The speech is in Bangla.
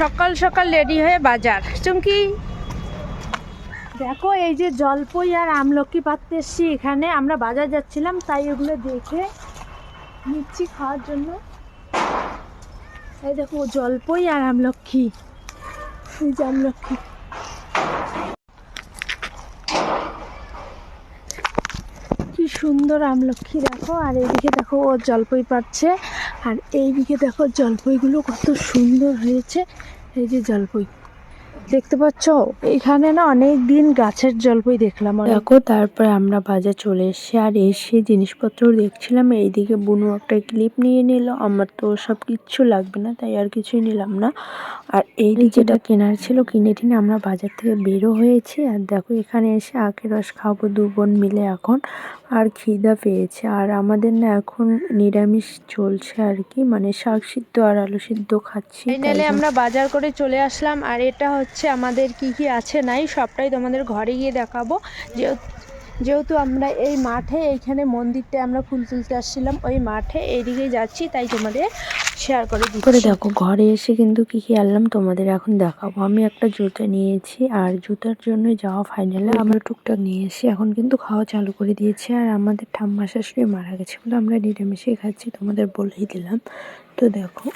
সকাল সকাল রেডি হয়ে বাজার। চুমকি? দেখো, এই যে জলপই আর আমলকি পাততে এসছি এখানে। আমরা বাজার যাচ্ছিলাম, তাই ওগুলো দেখে নিচ্ছি খাওয়ার জন্য। এই দেখো, জলপই আর আমলক্ষী এই যে আমলক্ষী কি সুন্দর আমলক্ষী দেখো। আর এইদিকে দেখো, ও জলপই পাচ্ছে আর এইদিকে দেখো জলপাইগুলো কত সুন্দর হয়েছে এই যে জলপই। দেখতে পাচ্ছ? এখানে না অনেক দিন গাছের জলপই দেখলাম দেখো তারপরে আমরা বাজার চলে এসেছি আর এসে জিনিসপত্র দেখছিলাম এইদিকে বুনু একটা ক্লিপ নিয়ে নিল আমার তো সব কিচ্ছু লাগবে না তাই আর কিছুই নিলাম না। আর এই যেটা কেনার ছিল কিনে টিনে আমরা বাজার থেকে বেরো হয়েছি আর দেখো এখানে এসে আখের রস খাব দু বোন মিলে এখন আর খিদা পেয়েছে। আর আমাদের না এখন নিরামিষ চলছে আর কি মানে শাক সিদ্ধ আর আলু সিদ্ধ খাচ্ছি ফাইনালি আমরা বাজার করে চলে আসলাম আর এটা হচ্ছে আমাদের কি কি আছে নাই সবটাই তোমাদের ঘরে গিয়ে দেখাবো। যেহেতু যেহেতু আমরা এই মাঠে এইখানে মন্দিরটা আমরা ফুল তুলতে আসছিলাম ওই মাঠে এইদিকে যাচ্ছি তাই তোমাদের শেয়ার করে করে দেখো ঘরে এসে কিন্তু কি কী আনলাম তোমাদের এখন দেখাবো। আমি একটা জুতো নিয়েছি আর জুতার জন্য যাওয়া ফাইনালে আমরা টুকটাক নিয়ে এসে এখন কিন্তু খাওয়া চালু করে দিয়েছি আর আমাদের ঠাম্মা শাশুড়ি মারা গেছে বলে আমরা নিরামিষে খাচ্ছি তোমাদের বলেই দিলাম। তো দেখো।